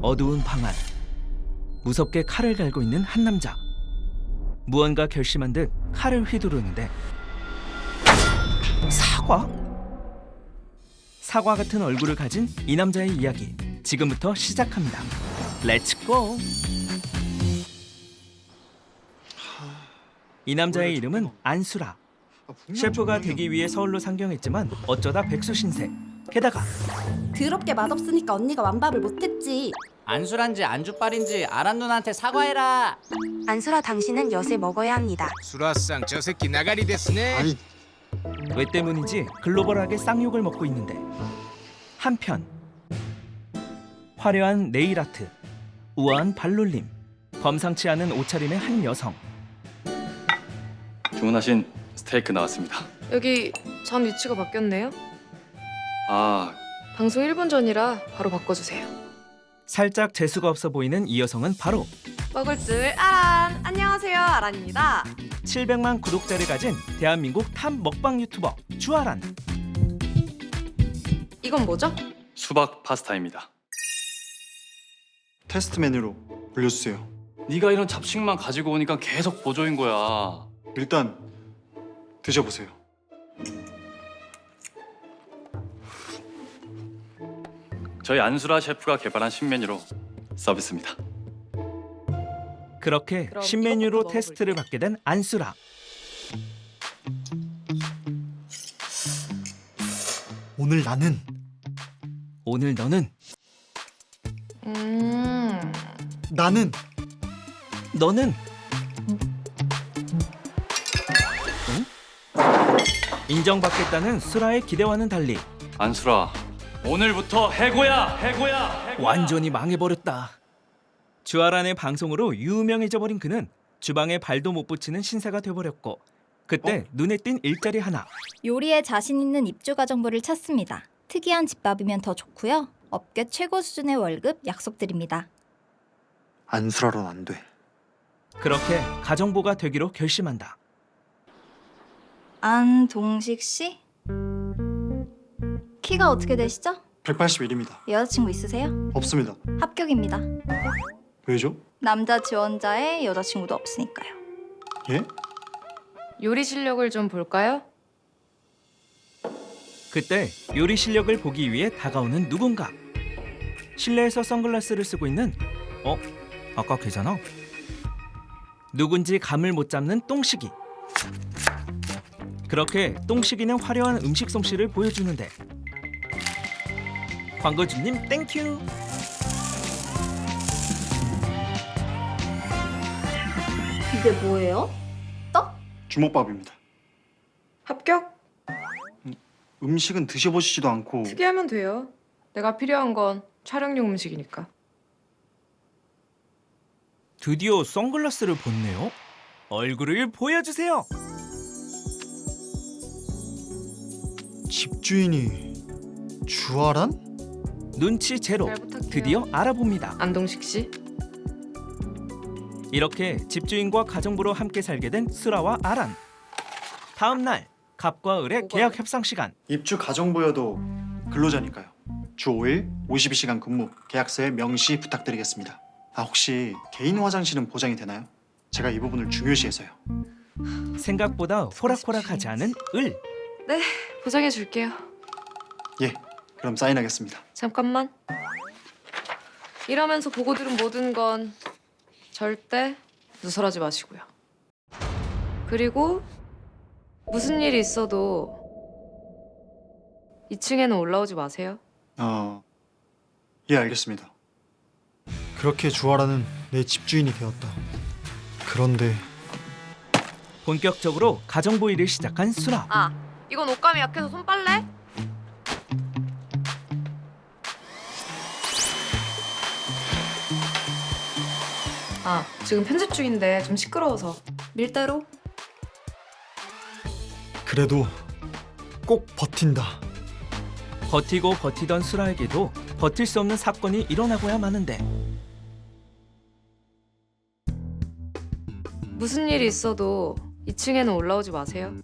어두운 방 안. 무섭게 칼을 갈고 있는 한 남자. 무언가 결심한 듯 칼을 휘두르는데 사과? 사과 같은 얼굴을 가진 이 남자의 이야기 지금부터 시작합니다. 렛츠 고! 이 남자의 이름은 안수라. 셰프가 되기 위해 서울로 상경했지만 어쩌다 백수 신세. 게다가 더럽게 맛없으니까 언니가 완밥을 못했지. 안술한지 안주빨인지 아란 누나한테 사과해라. 안수라 당신은 엿을 먹어야 합니다. 수라상 저 새끼 나가리 됐으네. 왜 때문인지 글로벌하게 쌍욕을 먹고 있는데 한편 화려한 네일 아트, 우아한 발놀림, 범상치 않은 옷차림의 한 여성. 주문하신 스테이크 나왔습니다. 여기 전 위치가 바뀌었네요. 아, 방송 1분 전이라 바로 바꿔주세요. 살짝 재수가 없어 보이는 이 여성은 바로 먹을 줄 아란. 안녕하세요, 아란입니다. 700만 구독자를 가진 대한민국 탑 먹방 유튜버 주아란. 이건 뭐죠? 수박 파스타입니다. 테스트 메뉴로 올려주세요. 네가 이런 잡식만 가지고 오니까 계속 보조인 거야. 일단 드셔보세요. 저희 안수라 셰프가 개발한 신메뉴로 서비스입니다. 그렇게 그럼 신메뉴로 테스트를 받게 된 안수라. 오늘 나는 오늘 너는 음. 나는 너는 응? 인정받겠다는 수라의 기대와는 달리 안수라, 오늘부터 해고야, 해고야, 해고야. 완전히 망해버렸다. 주아란의 방송으로 유명해져 버린 그는 주방에 발도 못 붙이는 신세가 돼버렸고 그때 눈에 띈 일자리 하나 요리에 자신 있는 입주가 정보를 찾습니다. 특이한 집밥이면 더 좋고요. 업계 최고 수준의 월급 약속드립니다. 안수라론 안 돼. 그렇게 가정부가 되기로 결심한다. 안동식 씨? 키가 어떻게 되시죠? 181입니다. 여자친구 있으세요? 없습니다. 합격입니다. 왜죠? 남자 지원자에 여자친구도 없으니까요. 예? 요리 실력을 좀 볼까요? 그때 요리 실력을 보기 위해 다가오는 누군가. 실내에서 선글라스를 쓰고 있는 어? 아까 걔잖아. 누군지 감을 못 잡는 똥식이. 그렇게 똥식이는 화려한 음식 솜씨를 보여주는데 광고주님 땡큐. 이게 뭐예요? 주먹밥입니다. 합격? 음식은 드셔보시지도 않고 특이하면 돼요. 내가 필요한 건 촬영용 음식이니까. 드디어 선글라스를 벗네요. 얼굴을 보여주세요. 집주인이 주아란? 눈치 제로. 드디어 알아봅니다. 안동식 씨. 이렇게 집주인과 가정부로 함께 살게 된 수라와 아란. 다음 날 갑과 을의? 계약 협상 시간. 입주 가정부여도 근로자니까요. 주 5일 52시간 근무 계약서에 명시 부탁드리겠습니다. 아 혹시 개인 화장실은 보장이 되나요? 제가 이 부분을 중요시해서요. 생각보다 호락호락하지 않은 을. 보장해 줄게요. 예, 그럼 사인하겠습니다. 잠깐만. 이러면서 보고 들은 모든 건 절대 누설하지 마시고요. 그리고 무슨 일이 있어도 2층에는 올라오지 마세요. 어, 예 알겠습니다. 그렇게 주아라는 내 집주인이 되었다. 그런데 본격적으로 가정부 일을 시작한 수라. 아, 이건 옷감이 약해서 손빨래? 아, 지금 편집 중인데 좀 시끄러워서 밀대로 그래도 꼭 버틴다. 버티고 버티던 수라에게도 버틸 수 없는 사건이 일어나고야 마는데 무슨 일이 있어도 2층에는 올라오지 마세요.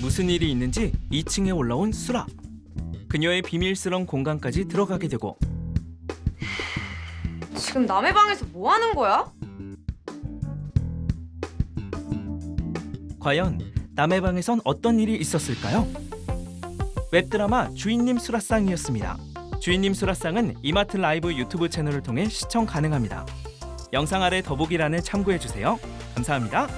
무슨 일이 있는지 2층에 올라온 수라. 그녀의 비밀스러운 공간까지 들어가게 되고 지금 남의 방에서 뭐 하는 거야? 과연 남의 방에선 어떤 일이 있었을까요? 웹드라마 주인님 수라상이었습니다. 주인님 수라상은 이마트 라이브 유튜브 채널을 통해 시청 가능합니다. 영상 아래 더보기란을 참고해 주세요. 감사합니다.